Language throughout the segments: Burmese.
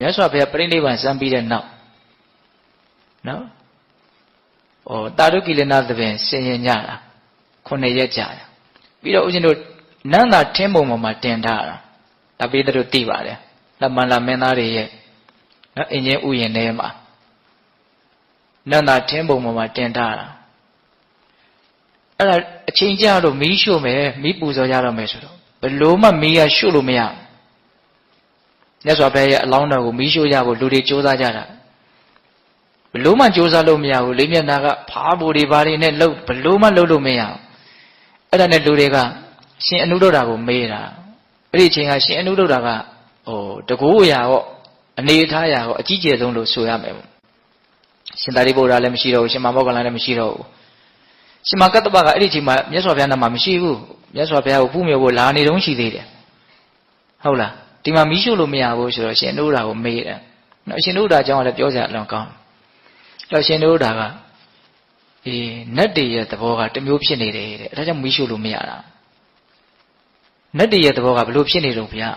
မြတ်စွာဘုရားပြိဋိဘံစံပြီးတဲ့နောက်နော်ဟောတာရုကိလနာသဘင်ဆင်ရင်ညတာခုနှစ်ရက်ကြာတယ်ပြီးတော့ဦးဇင်းတို့နန္တာထင်းပုံပေါ်မှာတင်ထားတာဒါပေးတို့သိပါတယ်လက်မန်လာမင်းသားတွေရဲ့နော်အင်ဂျင်ဥယျာဉ်ထဲမှာနန္တာထင်းပုံပေါ်မှာတင်ထားတာအဲ့ဒါအချိန်ကြာတော့မီးရှို့မယ်မီးပူဇော်ရတော့မယ်ဆိုတော့ဘယ်လို့မှမီးရရှို့လို့မရဘူး မြတ်စွာဘုရားရဲ့အလောင်းတော်ကိုမီးရှို့ရဖို့လူတွေကြိုးစားကြတာဘလို့မှကြိုးစားလို့မရဘူးလေးမျက်နှာကဖားဘူတွေဘာတွေနဲ့လှုပ်ဘလို့မှလှုပ်လို့မရဘူးအဲ့ဒါနဲ့လူတွေကရှင်အနုဒ္ဒတာကိုမေးတာအဲ့ဒီအချိန်ကရှင်အနုဒ္ဒတာကဟိုတကူအရာတော့အနေထားအရာတော့အကြီးကျယ်ဆုံးလို့ဆိုရမယ်ပေါ့ရှင်သာရိပုတ္တရာလည်းမရှိတော့ဘူးရှင်မောဂ္ဂလန်လည်းမရှိတော့ဘူးရှင်မကတ္တပကအဲ့ဒီအချိန်မှာမြတ်စွာဘုရားနာမှာမရှိဘူးမြတ်စွာဘုရားကိုဖူးမြေဖို့လာနေတုန်းရှိသေးတယ်ဟုတ်လား ဒီမှာမီးရှို့လို့မရဘူးဆိုတော့ရှင်တို့တာကိုမေးတယ်နော်ရှင်တို့တာအကြောင်းကလည်းပြောစရာအလွန်ကောင်းတယ်အဲ့ရှင်တို့တာကအေးနတ်တည်းရဲ့သဘောကတစ်မျိုးဖြစ်နေတယ်တဲ့အဲဒါကြောင့်မီးရှို့လို့မရတာနတ်တည်းရဲ့သဘောကဘလို့ဖြစ်နေတော့ဗျာ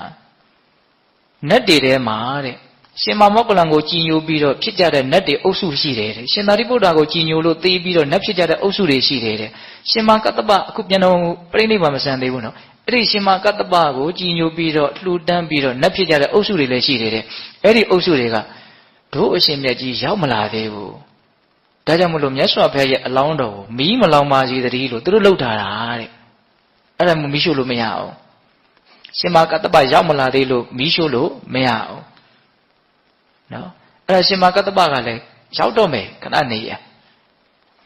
နတ်တည်းထဲမှာတဲ့ရှင်မမောကလံကိုကြည်ညိုပြီးတော့ဖြစ်ကြတဲ့နတ်တွေအုပ်စုရှိတယ်တဲ့ရှင်သာရိပုတ္တရာကိုကြည်ညိုလို့သိပြီးတော့နတ်ဖြစ်ကြတဲ့အုပ်စုတွေရှိတယ်တဲ့ရှင်မကတ္တပအခုပြန်တော့ပြိဋိဘံမဆန်သေးဘူးနော် အဲ့ဒီရှင်မကတ္တပကိုကြည်ညိုပြီးတော့လှူဒန်းပြီးတော့နတ်ဖြစ်ကြတဲ့အုပ်စုတွေလည်းရှိတယ်တဲ့အဲ့ဒီအုပ်စုတွေကတို့အရှင်မြတ်ကြီးရောက်မလာသေးဘူးဒါကြောင့်မလို့မြတ်စွာဘုရားရဲ့အလောင်းတော်ကိုမီးမလောင်ပါစေတည်းလို့သူတို့လှုပ်ထားတာတဲ့အဲ့ဒါမီးရှို့လို့မရအောင်ရှင်မကတ္တပရောက်မလာသေးလို့မီးရှို့လို့မရအောင်နော်အဲ့ဒါရှင်မကတ္တပကလည်းရောက်တော့မယ်ခဏနေရ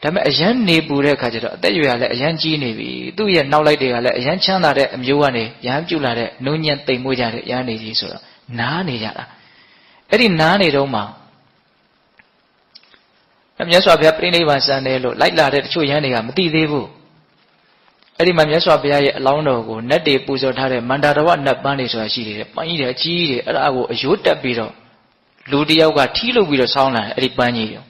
ဒါပေမဲ့အရန်နေပူတဲ့အခါကျတော့အသက်အရွယ်ကလည်းအရန်ကြီးနေပြီသူ့ရဲ့နောက်လိုက်တွေကလည်းအရန်ချမ်းသာတဲ့အမျိုးကနေရဟန်းပြုလာတဲ့နှုံညံ့တိမ်မွေးကြတဲ့ရဟန်းနေကြီးဆိုတော့နားနေကြတာအဲ့ဒီနားနေတော့မှမြတ်စွာဘုရားပြိဋိဘံစံတယ်လို့လိုက်လာတဲ့တချို့ရဟန်းတွေကမသိသေးဘူးအဲ့ဒီမှာမြတ်စွာဘုရားရဲ့အလောင်းတော်ကိုနတ်တွေပူဇော်ထားတဲ့မန္တာတော်ဝနတ်ပန်းတွေဆိုတာရှိတယ်ပန်းကြီးတယ်အကြီးတယ်အဲ့ဒါကိုအယိုးတက်ပြီးတော့လူတယောက်ကထီးလုပ်ပြီးတော့ဆောင်းလာတယ်အဲ့ဒီပန်းကြီးကို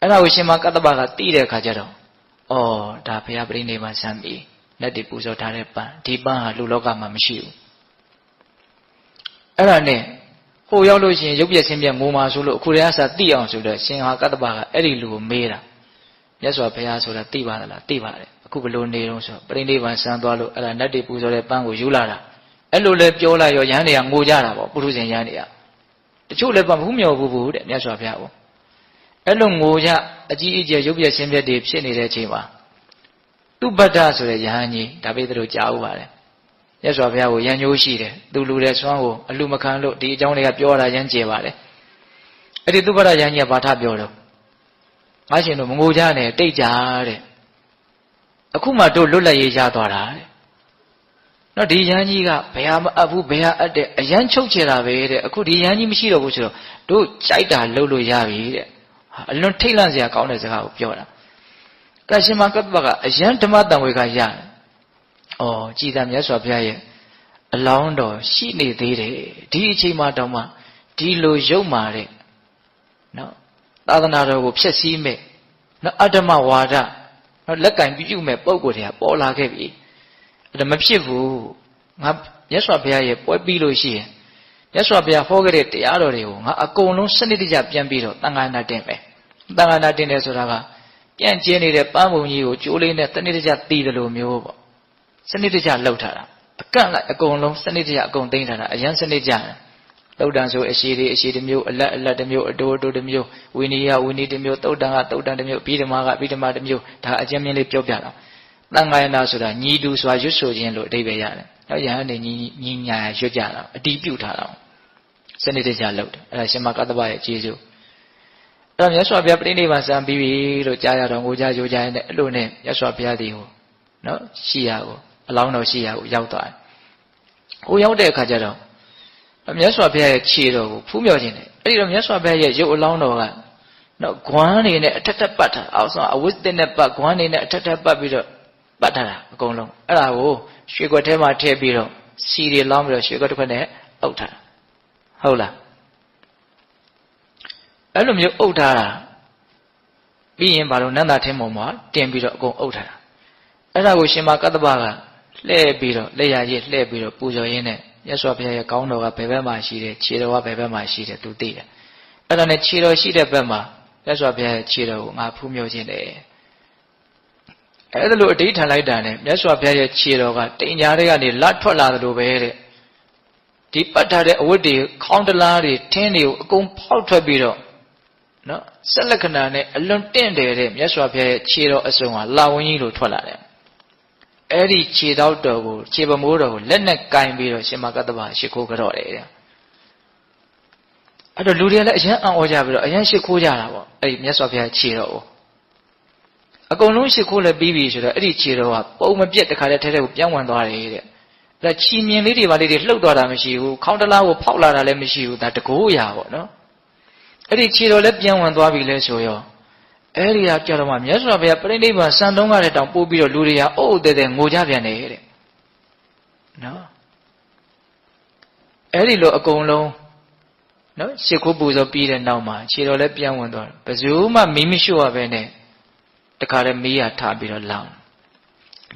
အဲ့ဒါကိုရှင်မကတ္တပကသိတဲ့အခါကျတော့ဩဒါဘုရားပြိဋိဘံစံပြီနတ်တွေပူဇော်ထားတဲ့ပန်းဒီပန်းဟာလူလောကမှာမရှိဘူးအဲ့ဒါနဲ့ဟိုရောက်လို့ရှိရင်ရုပ်ပြက်ဆင်းပြက်ငိုမာဆိုလို့အခုတည်းကစသိအောင်ဆိုတော့ရှင်ဟာကတ္တပကအဲ့ဒီလူကိုမေးတာမြတ်စွာဘုရားဆိုတာသိပါသလားသိပါတယ်အခုဘလို့နေတော့ဆိုပြိဋိဘံစံသွားလို့အဲ့ဒါနတ်တွေပူဇော်တဲ့ပန်းကိုယူလာတာအဲ့လိုလဲပြောလိုက်ရောရဟန်းတွေကငိုကြတာပေါ့ပုထုဇဉ်ရဟန်းတွေကတချို့လည်းမဘူးမြော်ဘူးဘူးတဲ့မြတ်စွာဘုရားပေါ့ အဲ့လိုငိုကြအကြီးအကျယ်ရုပ်ပြက်ဆင်းပြက်တွေဖြစ်နေတဲ့အချိန်မှာသူပတ္တဆိုတဲ့ယဟန်ကြီးဒါပေတို့ကြားဥပါတယ်မြတ်စွာဘုရားကိုရန်ညိုးရှိတယ်သူလူတဲ့ဆွမ်းကိုအလူမခံလို့ဒီအကြောင်းတွေကပြောတာရမ်းကျေပါတယ်အဲ့ဒီသူပတ္တယဟန်ကြီးကဘာထပြောတော့ငါရှင်တို့မငိုကြနဲ့တိတ်ကြတဲ့အခုမှတို့လွတ်လပ်ရေးရသွားတာတဲ့နော်ဒီယန်းကြီးကဘယ်ဟာမအပ်ဘူးဘယ်ဟာအပ်တဲ့အယန်းချုပ်ချယ်တာပဲတဲ့အခုဒီယန်းကြီးမရှိတော့ဘူးဆိုတော့တို့ကြိုက်တာလှုပ်လို့ရပြီတဲ့ အလွန်ထိတ်လန့်စရာကောင်းတဲ့စကားကိုပြောတာကရှင်မကပ္ပကအယန်းဓမ္မတန်ဝေကရတယ်။အော်ကြည်သာမြတ်စွာဘုရားရဲ့အလောင်းတော်ရှိနေသေးတယ်ဒီအချိန်မှတောင်မှဒီလိုရုပ်မာတဲ့နော်သာသနာတော်ကိုဖျက်ဆီးမဲ့နော်အတ္တမဝါဒနော်လက်ကင်ပြုပြုမဲ့ပုံကိုယ်တွေကပေါ်လာခဲ့ပြီအဲ့ဒါမဖြစ်ဘူးငါမြတ်စွာဘုရားရဲ့ပွဲပြီးလို့ရှိရင်မြတ်စွာဘုရားဟောခဲ့တဲ့တရားတော်တွေကိုငါအကုန်လုံးစနစ်တကျပြန်ပြီးတော့တန်ခါနာတင်မယ် တန်ခါနာတင်တယ်ဆိုတာကပြန်ကျင်းနေတဲ့ပန်းပုံကြီးကိုကျိုးလေးနဲ့တနစ်တကျတီးတယ်လို့မျိုးပေါ့စနစ်တကျလှုပ်ထားတာအကန့်လိုက်အကုန်လုံးစနစ်တကျအကုန်သိမ်းထားတာအရန်စနစ်ကျတယ်သုတ်တန်ဆိုအရှိတွေအရှိတစ်မျိုးအလက်အလက်တစ်မျိုးအတိုးအတိုးတစ်မျိုးဝိနည်းယဝိနည်းတစ်မျိုးသုတ်တန်ကသုတ်တန်တစ်မျိုးပြီးဓမ္မကပြီးဓမ္မတစ်မျိုးဒါအကျဉ်းမြင့်လေးပြောပြတာတန်ခါယနာဆိုတာညီတူစွာရွတ်ဆိုခြင်းလို့အဓိပ္ပာယ်ရတယ်။နောက်ယဟန်နေညီညီညာရွတ်ကြတာအတီးပြုတ်ထားတာစနစ်တကျလုပ်တယ်အဲ့ဒါရှင်မကတ္တဗရဲ့အကျေးဇူး အဲ့တော့မြတ်စွာဘုရားပြိဋိဘံစံပြီးပြီလို့ကြားရတော့ငိုကြကြိုကြရင်လည်းအဲ့လိုနဲ့မြတ်စွာဘုရားဒီဟိုနော်ရှိရကိုအလောင်းတော်ရှိရကိုရောက်သွားတယ်။ဟိုရောက်တဲ့အခါကျတော့မြတ်စွာဘုရားရဲ့ခြေတော်ကိုဖူးမြော်ခြင်းတယ်အဲ့ဒီတော့မြတ်စွာဘုရားရဲ့ရုပ်အလောင်းတော်ကနော်ဂွမ်းနေနဲ့အထက်ထက်ပတ်ထားအောက်ဆုံးအဝိသ္တနဲ့ပတ်ဂွမ်းနေနဲ့အထက်ထက်ပတ်ပြီးတော့ပတ်ထားတာအကုန်လုံးအဲ့ဒါကိုရွှေခွက်ထဲမှာထည့်ပြီးတော့စီတွေလောင်းပြီးတော့ရွှေခွက်တစ်ခွက်နဲ့အုပ်ထားတာဟုတ်လား အဲ့လိုမျိုးအုပ်ထားတာပြီးရင်ဘာလို့နန္တာထင်းပေါ်မှာတင်ပြီးတော့အကုန်အုပ်ထားတာအဲ့ဒါကိုရှင်မကတ္တပကလှည့်ပြီးတော့လက်ရရည်လှည့်ပြီးတော့ပူဇော်ရင်းနဲ့မြတ်စွာဘုရားရဲ့ကောင်းတော်ကဘယ်ဘက်မှာရှိတယ်ခြေတော်ကဘယ်ဘက်မှာရှိတယ်သူသိတယ်အဲ့ဒါနဲ့ခြေတော်ရှိတဲ့ဘက်မှာမြတ်စွာဘုရားရဲ့ခြေတော်ကိုငါဖူးမြော်ခြင်းတယ်အဲ့ဒါလိုအဋိဌာန်လိုက်တာနဲ့မြတ်စွာဘုရားရဲ့ခြေတော်ကတင်ညာတွေကနေလတ်ထွက်လာသလိုပဲတဲ့ဒီပတ်ထားတဲ့အဝတ်တွေခေါင်းတလားတွေထင်းတွေကိုအကုန်ဖောက်ထွက်ပြီးတော့ နော်ဆက်လက္ခဏာနဲ့အလွန်တင့်တယ်တဲ့မြတ်စွာဘုရားရဲ့ခြေတော်အစုံဟာလာဝင်းကြီးလိုထွက်လာတယ်အဲ့ဒီခြေတော်တော်ကိုခြေပမိုးတော်ကိုလက်နဲ့ကင်ပြီးတော့ရှင်မကတ္တဗာရှိခိုးကြတော့တယ်တဲ့အဲ့တော့လူတွေလည်းအရန်အံ့ဩကြပြီးတော့အရန်ရှိခိုးကြတာပေါ့အဲ့ဒီမြတ်စွာဘုရားခြေတော်ကိုအကုန်လုံးရှိခိုးလည်းပြီးပြီဆိုတော့အဲ့ဒီခြေတော်ကပုံမပြတ်တခါတည်းထဲထဲကိုပြောင်းဝင်သွားတယ်တဲ့ဒါချီမြင်လေးတွေပါလေးတွေလှုပ်သွားတာမရှိဘူးခေါင်းတလားကိုဖောက်လာတာလည်းမရှိဘူးဒါတကိုးရာပေါ့နော် အဲ့ဒီခြေတော်လည်းပြန်ဝင်သွားပြီလဲဆိုရောအဲ့ဒီဟာကြတော့မှမြတ်စွာဘုရားပြိဋိဘံစံသုံးကားတဲ့တောင်ပို့ပြီးတော့လူတွေကအုပ်အုပ်တဲတဲငိုကြပြန်တယ်တဲ့နော်အဲ့ဒီလိုအကုန်လုံးနော်ရှ िख ိုးပူဇော်ပြီးတဲ့နောက်မှာခြေတော်လည်းပြန်ဝင်သွားတယ်ဘယ်သူမှမီးမရှို့ရပဲနဲ့တခါတည်းမီးရထားပြီးတော့လောင်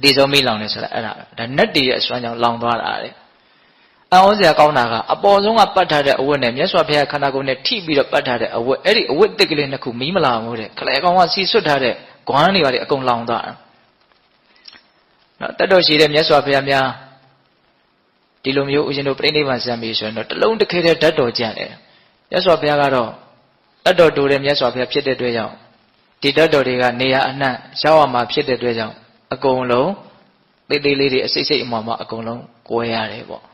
ဒီစုံမီးလောင်နေဆိုတာအဲ့ဒါဒါနတ်တည်ရဲ့အစွမ်းကြောင့်လောင်သွားတာတဲ့ အံ့ဩစရာကောင်းတာကအပေါ်ဆုံးကပတ်ထားတဲ့အဝတ်နဲ့မြတ်စွာဘုရားခန္ဓာကိုယ်နဲ့ထိပြီးတော့ပတ်ထားတဲ့အဝတ်အဲ့ဒီအဝတ်တစ်ကလေးနှစ်ခုမီးမလာဘူးတဲ့ခလဲကောင်ကစီဆွတ်ထားတဲ့ဂွမ်းတွေပါလေအကုန်လောင်သွားတာနော်တတ်တော်ရှိတဲ့မြတ်စွာဘုရားများဒီလိုမျိုးဦးဇင်းတို့ပြိဋိဘံစံပြီဆိုရင်တော့တလုံးတစ်ခဲတဲ့ဓာတ်တော်ကြံတယ်မြတ်စွာဘုရားကတော့တတ်တော်တူတဲ့မြတ်စွာဘုရားဖြစ်တဲ့အတွက်ကြောင့်ဒီဓာတ်တော်တွေကနေရာအနှံ့ရောက်ရမှာဖြစ်တဲ့အတွက်ကြောင့်အကုန်လုံးသေးသေးလေးတွေအစိတ်စိတ်အမှောင်မှအကုန်လုံးကိုယ်ရတယ်ပေါ့